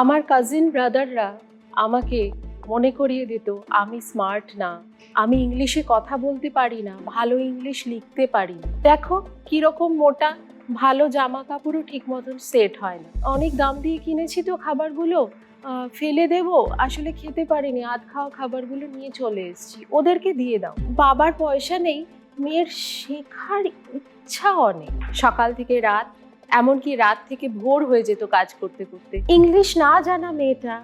আমার কাজিন ব্রাদাররা আমাকে মনে করিয়ে দিত, আমি স্মার্ট না। আমি ইংলিশে কথা বলতে পারি না, ভালো ইংলিশ লিখতে পারি না। দেখো কীরকম মোটা, ভালো জামা কাপড়ও ঠিক মতন সেট হয় না। অনেক দাম দিয়ে কিনেছি তো খাবারগুলো ফেলে দেব, আসলে খেতে পারিনি, আধ খাওয়া খাবারগুলো নিয়ে চলে এসেছি। ওদেরকে দিয়ে দাও। বাবার পয়সা নেই, মেয়ের শেখার ইচ্ছা অনেক। সকাল থেকে রাত এমনকি রাত থেকে ভোর হয়ে যেত কাজ করতে করতে। ইংলিশ না জানা মেয়েটা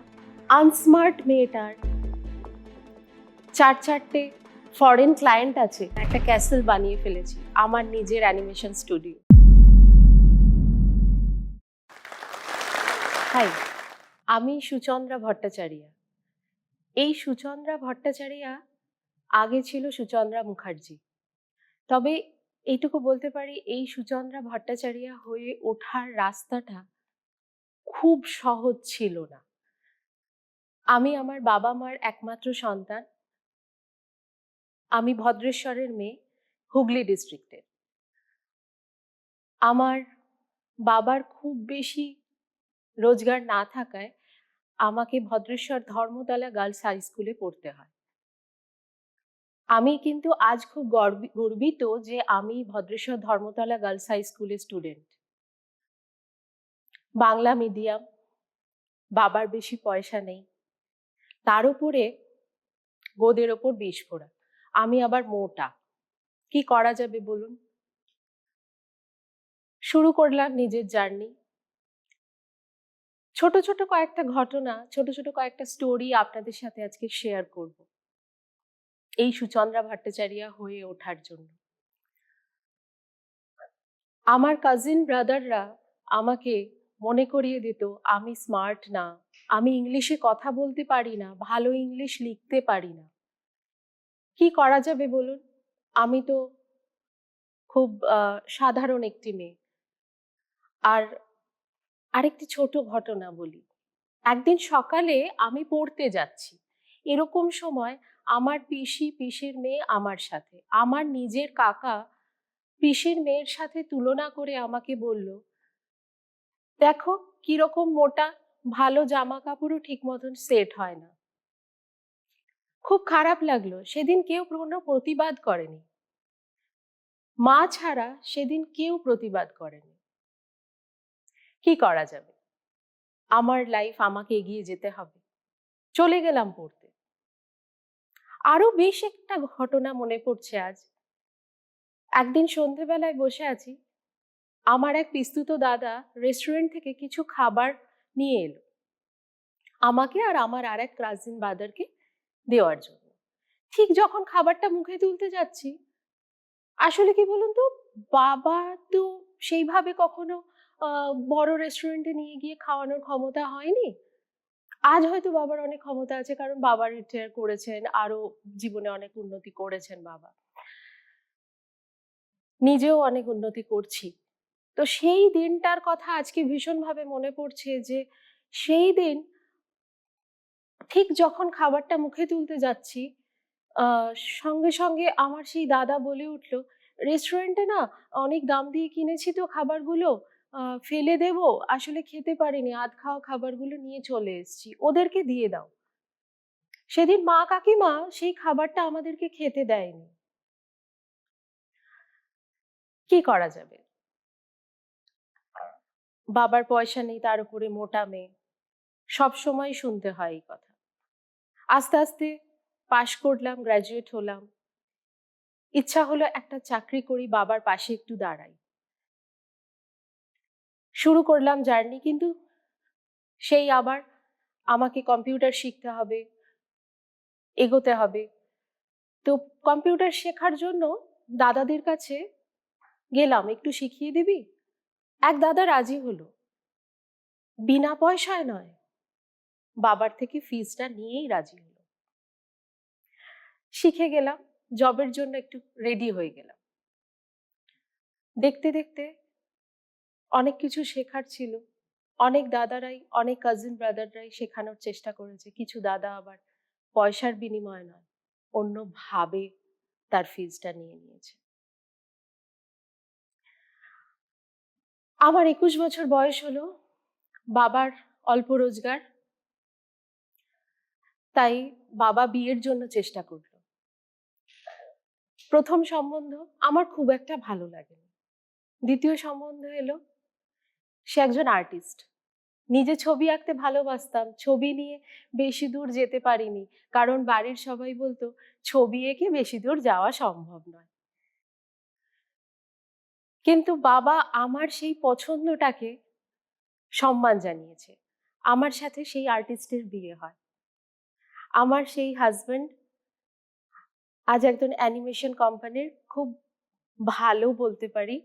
আনস্মার্ট মেয়েটার। চার চারটে ফরেন ক্লায়েন্ট আছে, একটা ক্যাসেল বানিয়ে ফেলেছি, আমার নিজের অ্যানিমেশন স্টুডিও হাই আমি সুচন্দ্রা ভট্টাচার্যা। এই সুচন্দ্রা ভট্টাচার্যা আগে ছিল সুচন্দ্রা মুখার্জি। তবে এইটুকু বলতে পারি, এই সুচন্দ্রা ভট্টাচার্যা হয়ে ওঠার রাস্তাটা খুব সহজ ছিল না। আমি আমার বাবা মার একমাত্র সন্তান। আমি ভদ্রেশ্বরের মেয়ে, হুগলি ডিস্ট্রিক্টের। আমার বাবার খুব বেশি রোজগার না থাকায় আমাকে ভদ্রেশ্বর ধর্মতলা গার্লস হাই স্কুলে পড়তে হয়। আমি কিন্তু আজ খুব গর্বি- গর্বিত যে আমি ভদ্রেশ্বর ধর্মতলা গার্লস হাই স্কুলের স্টুডেন্ট বাংলা মিডিয়াম বাবার বেশি পয়সা নেই, তার উপরে গোদের ওপর বিষ ফোড়া আমি আবার মোটা, কি করা যাবে বলুন? শুরু করলাম নিজের জার্নি ছোট ছোট কয়েকটা ঘটনা, ছোট ছোট কয়েকটা স্টোরি আপনাদের সাথে আজকে শেয়ার করব। এই সুচন্দ্রা ভট্টাচার্যা হয়ে ওঠার জন্য। আমার কাজিন ব্রাদাররা আমাকে মনে করিয়ে দিত, আমি স্মার্ট না, আমি ইংলিশে কথা বলতে পারি না, ভালো ইংলিশ লিখতে পারি না। কি করা যাবে বলুন? আমি তো খুব সাধারণ একটি মেয়ে। আর আরেকটি ছোট ঘটনা বলি। একদিন সকালে আমি পড়তে যাচ্ছি। এরকম সময় আমার পিসি পিসির মেয়ে আমার সাথে। আমার নিজের কাকা পিসির মেয়ের সাথে তুলনা করে আমাকে বলল, দেখো কীরকম মোটা, ভালো জামা কাপড়ও ঠিক মতন সেট হয় না। খুব খারাপ লাগল। সেদিন কেউ কোনো প্রতিবাদ করেনি। মা ছাড়া সেদিন কেউ প্রতিবাদ করেনি। কি করা যাবে? আমার লাইফ আমাকে এগিয়ে যেতে হবে। চলে গেলাম পড়তে। আরও বেশ একটা ঘটনা মনে পড়ছে আজ। একদিন সন্ধেবেলায় বসে আছি, আমার এক পিস্তুত দাদা রেস্টুরেন্ট থেকে কিছু খাবার নিয়ে এলো। আমাকে আর আমার আর এক কাজিন বাদারকে দেওয়ার জন্য। ঠিক যখন খাবারটা মুখে তুলতে যাচ্ছি, আসলে কি বলুন তো, বাবা তো সেইভাবে কখনো বড় রেস্টুরেন্টে নিয়ে গিয়ে খাওয়ানোর ক্ষমতা হয়নি। আজ হয়তো বাবার অনেক ক্ষমতা আছে, কারণ বাবা রিটায়ার করেছেন, আরও জীবনে অনেক উন্নতি করেছেন বাবা। নিজেও অনেক উন্নতি করছি। তো সেই দিনটার কথা আজকে ভীষণভাবে মনে পড়ছে যে, সেই দিন ঠিক যখন খাবারটা মুখে তুলতে যাচ্ছি সঙ্গে সঙ্গে আমার সেই দাদা বলে উঠল রেস্টুরেন্টে না অনেক দাম দিয়ে কিনেছি তো খাবারগুলো। ফেলে দেব, আসলে খেতে পারিনি, আধ খাওয়া খাবারগুলো নিয়ে চলে এসেছি, ওদেরকে দিয়ে দাও। সেদিন মা কাকিমা সেই খাবারটা আমাদেরকে খেতে দেয়নি। কি করা যাবে? বাবার পয়সা নেই, তার উপরে মোটা মেয়ে। সব সময় শুনতে হয় এই কথা। আস্তে আস্তে পাশ করলাম গ্র্যাজুয়েট হলাম। ইচ্ছা হলো একটা চাকরি করি, বাবার পাশে একটু দাঁড়াই। শুরু করলাম জার্নি, কিন্তু সেই আবার আমাকে কম্পিউটার শিখতে হবে, এগোতে হবে। তো কম্পিউটার শেখার জন্য দাদাদের কাছে গেলাম, একটু শিখিয়ে দিবি? এক দাদা রাজি হলো। বিনা পয়সায় নয়, বাবার থেকে ফিজটা নিয়েই রাজি হলো। শিখে গেলাম, জবের জন্য একটু রেডি হয়ে গেলাম। দেখতে দেখতে অনেক কিছু শেখার ছিল। অনেক দাদারাই, অনেক কাজিন ব্রাদাররাই শেখানোর চেষ্টা করেছে। কিছু দাদা আবার পয়সার বিনিময়ে নয়, অন্যভাবে তার ফিজটা নিয়ে নিয়েছে। আমার একুশ বছর বয়স হলো, বাবার অল্প রোজগার। তাই বাবা বিয়ের জন্য চেষ্টা করল। প্রথম সম্বন্ধ আমার খুব একটা ভালো লাগেনি। দ্বিতীয় সম্বন্ধ এলো সে একজন আর্টিস্ট নিজে ছবি আঁকতে ভালোবাসতাম, ছবি নিয়ে বেশি দূর যেতে পারিনি। কারণ বাড়ির সবাই বলতো, ছবি এঁকে বেশি দূর যাওয়া সম্ভব নয়। কিন্তু বাবা আমার সেই পছন্দটাকে সম্মান জানিয়েছে। আমার সাথে সেই আর্টিস্টের বিয়ে হয়। আমার সেই হাজব্যান্ড আজ একজন অ্যানিমেশন কোম্পানির খুব ভালো বলতে পারি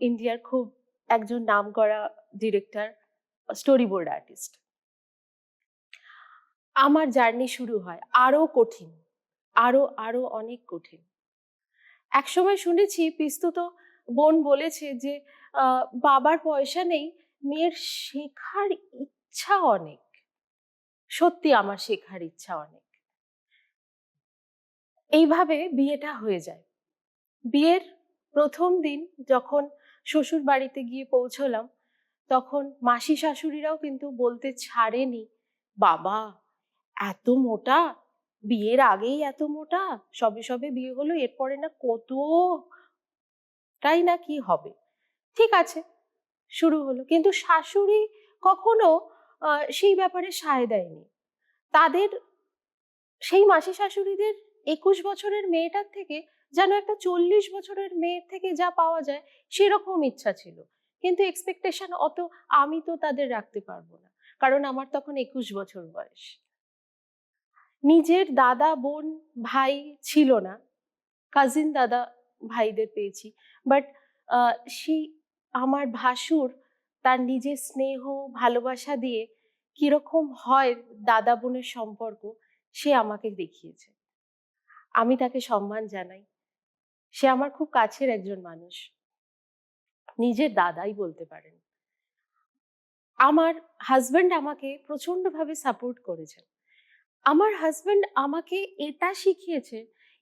ইন্ডিয়ার খুব একজন নাম করা ডিরেক্টর স্টোরি বোর্ড আর্টিস্ট আমার জার্নি শুরু হয় আরও কঠিন, আরও আরও অনেক কঠিন। একসময় শুনেছি পিস্তুত বোন বলেছে যে বাবার পয়সা নেই, মেয়ের শেখার ইচ্ছা অনেক। সত্যি আমার শেখার ইচ্ছা অনেক। এইভাবে বিয়েটা হয়ে যায়। বিয়ের প্রথম দিন যখন শ্বশুর বাড়িতে গিয়ে পৌঁছলাম। তখন মাসি শাশুড়িরাও কিন্তু বলতে ছাড়েনি, বাবা, এত মোটা? বিয়ের আগেই এত মোটা? সবে সবে বিয়ে হলো, এরপরে না কত? তাই না কি হবে? ঠিক আছে, শুরু হলো। কিন্তু শাশুড়ি কখনো সেই ব্যাপারে সায় দেয়নি। তাদের, সেই মাসি শাশুড়িদের একুশ বছরের মেয়েটার থেকে যেন একটা চল্লিশ বছরের মেয়ের থেকে যা পাওয়া যায় সেরকম ইচ্ছা ছিল। কিন্তু এক্সপেকটেশন অত আমি তো তাদের রাখতে পারব না, কারণ আমার তখন একুশ বছর বয়স। নিজের দাদা, বোন, ভাই ছিল না। কাজিন দাদা, ভাইদের পেয়েছি। বাট সেই আমার ভাসুর তার নিজের স্নেহ, ভালোবাসা দিয়ে কীরকম হয় দাদা বোনের সম্পর্ক সে আমাকে দেখিয়েছে। আমি তাকে সম্মান জানাই। সে আমার খুব কাছের একজন মানুষ। নিজের দাদাই বলতে পারেন। আমার হাজবেন্ড আমাকে প্রচন্ডভাবে সাপোর্ট করেছেন আমার হাজবেন্ড আমাকে এটা শিখিয়েছে,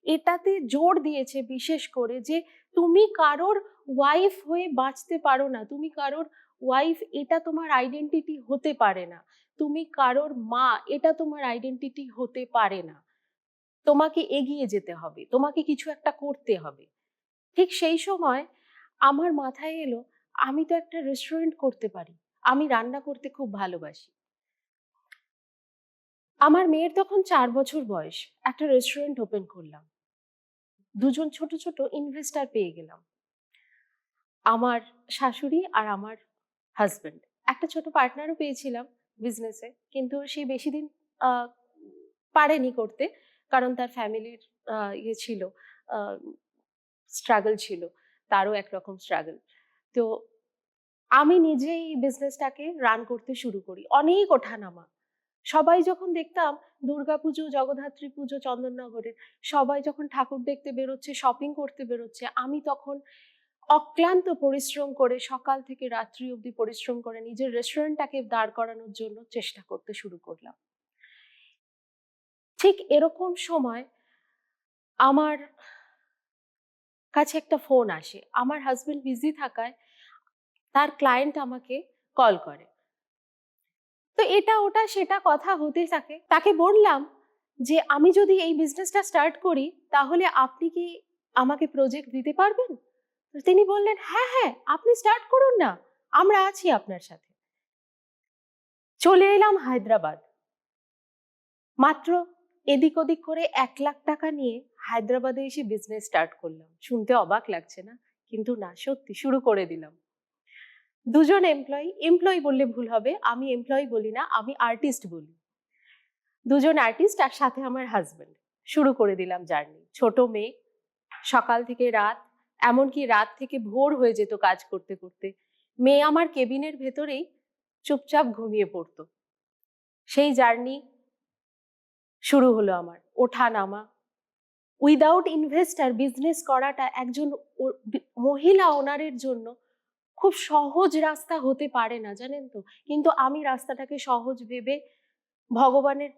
এটাতে জোর দিয়েছে বিশেষ করে যে তুমি কারোর ওয়াইফ হয়ে বাঁচতে পারো না, তুমি কারোর ওয়াইফ এটা তোমার আইডেন্টিটি হতে পারে না, তুমি কারোর মা এটা তোমার আইডেন্টিটি হতে পারে না। তোমাকে এগিয়ে যেতে হবে, তোমাকে কিছু একটা করতে হবে। ঠিক সেই সময় আমার মাথায় এলো, আমি তো একটা রেস্টুরেন্ট করতে পারি, আমি রান্না করতে খুব ভালোবাসি। আমার মেয়ের তখন চার বছর বয়স, একটা রেস্টুরেন্ট ওপেন করলাম। দুজন ছোট ছোট ইনভেস্টার পেয়ে গেলাম। আমার শাশুড়ি আর আমার হাজবেন্ড একটা ছোট পার্টনারও পেয়েছিলাম বিজনেসে কিন্তু সে বেশি দিন পারেনি করতে। কারণ তার ফ্যামিলির ইয়ে ছিল স্ট্রাগল ছিল, তারও একরকম স্ট্রাগল। তো আমি নিজেই বিজনেসটাকে রান করতে শুরু করি, অনেক ওঠানামা। সবাই যখন দেখতাম দুর্গাপুজো জগদ্ধাত্রী পুজো, চন্দননগরের, সবাই যখন ঠাকুর দেখতে বেরোচ্ছে শপিং করতে বেরোচ্ছে, আমি তখন অক্লান্ত পরিশ্রম করে সকাল থেকে রাত্রি অবধি পরিশ্রম করে নিজের রেস্টুরেন্টটাকে দাঁড় করানোর জন্য চেষ্টা করতে শুরু করলাম। ঠিক এরকম সময় আমার কাছে একটা ফোন আসে। আমার হাজবেন্ড বিজি থাকায় তার ক্লায়েন্ট আমাকে কল করে। তো এটা, ওটা, সেটা কথা হতে থাকে। তাকে বললাম যে, আমি যদি এই বিজনেসটা স্টার্ট করি, তাহলে আপনি কি আমাকে প্রজেক্ট দিতে পারবেন? তিনি বললেন হ্যাঁ হ্যাঁ আপনি স্টার্ট করুন না, আমরা আছি আপনার সাথে। চলে এলাম হায়দ্রাবাদ। মাত্র এদিক ওদিক করে এক লাখ টাকা নিয়ে হায়দ্রাবাদে এসে বিজনেস স্টার্ট করলাম। শুনতে অবাক লাগছে না? কিন্তু না, সত্যি শুরু করে দিলাম। দুজন এমপ্লয়ি এমপ্লয়ি বললে ভুল হবে, আমি এমপ্লয়ি বলি না, আমি আর্টিস্ট বলি। দুজন আর্টিস্ট আর সাথে আমার হাজবেন্ড শুরু করে দিলাম জার্নি ছোট মেয়ে, সকাল থেকে রাত, এমনকি রাত থেকে ভোর হয়ে যেত কাজ করতে করতে। মেয়ে আমার কেবিনের ভেতরেই চুপচাপ ঘুমিয়ে পড়তো। সেই জার্নি শুরু হলো আমার, ওঠা নামা। উইদাউট ইনভেস্টার বিজনেস করাটা একজন মহিলা ওনারের জন্য খুব সহজ রাস্তা হতে পারে না, জানেন তো? কিন্তু আমি রাস্তাটাকে সহজ ভেবে ভগবানের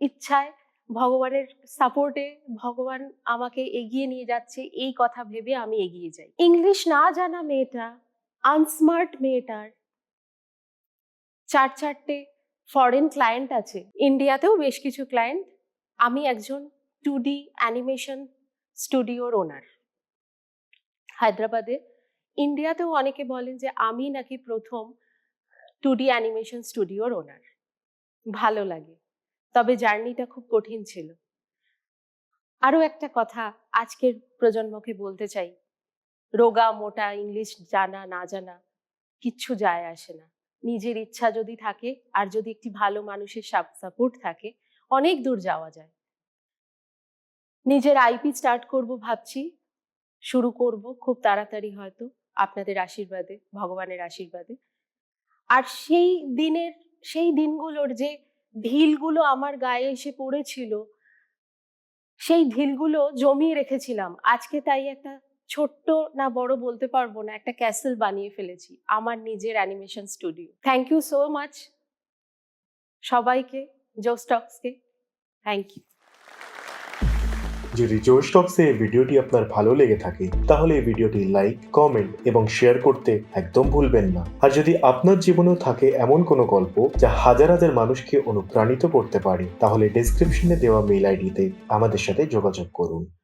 ইচ্ছায়, ভগবানের সাপোর্টে ভগবান আমাকে এগিয়ে নিয়ে যাচ্ছে, এই কথা ভেবে আমি এগিয়ে যাই। ইংলিশ না জানা মেয়েটা আনস্মার্ট মেয়েটার চার চারটে ফরেন ক্লায়েন্ট আছে। ইন্ডিয়াতেও বেশ কিছু ক্লায়েন্ট আমি একজন টু ডি অ্যানিমেশন স্টুডিওর ওনার হায়দ্রাবাদে। ইন্ডিয়াতেও অনেকে বলেন যে, আমি নাকি প্রথম টু ডি অ্যানিমেশন স্টুডিওর ওনার ভালো লাগে। তবে জার্নিটা খুব কঠিন ছিল। আরও একটা কথা আজকের প্রজন্মকে বলতে চাই। রোগা মোটা ইংলিশ জানা, না জানা, কিচ্ছু যায় আসে না। নিজের ইচ্ছা যদি থাকে আর যদি একটি ভালো মানুষের সাপোর্ট থাকে, অনেক দূর যাওয়া যায়। নিজের আইপি স্টার্ট করব ভাবছি, শুরু করব খুব তাড়াতাড়ি হয়তো আপনাদের আশীর্বাদে, ভগবানের আশীর্বাদে। আর সেই দিনের, সেই দিনগুলোর যে ঢিলগুলো আমার গায়ে এসে পড়েছিল, সেই ঢিলগুলো জমিয়ে রেখেছিলাম। আজকে তাই একটা ছোট্ট না বড় বলতে পারব না, একটা ক্যাসেল বানিয়ে ফেলেছি, আমার নিজের animation studio. Thank you so much সবাইকে জোস্টক্সকে থ্যাংক ইউ যদি জোশ টক্সে এই ভিডিওটি আপনার ভালো লেগে থাকে, তাহলে এই ভিডিওটি লাইক কমেন্ট এবং শেয়ার করতে একদম ভুলবেন না। আর যদি আপনার জীবনেও থাকে এমন কোনো গল্প যা হাজার হাজার মানুষকে অনুপ্রাণিত করতে পারে, তাহলে ডেসক্রিপশনে দেওয়া মেল আইডিতে আমাদের সাথে যোগাযোগ করুন।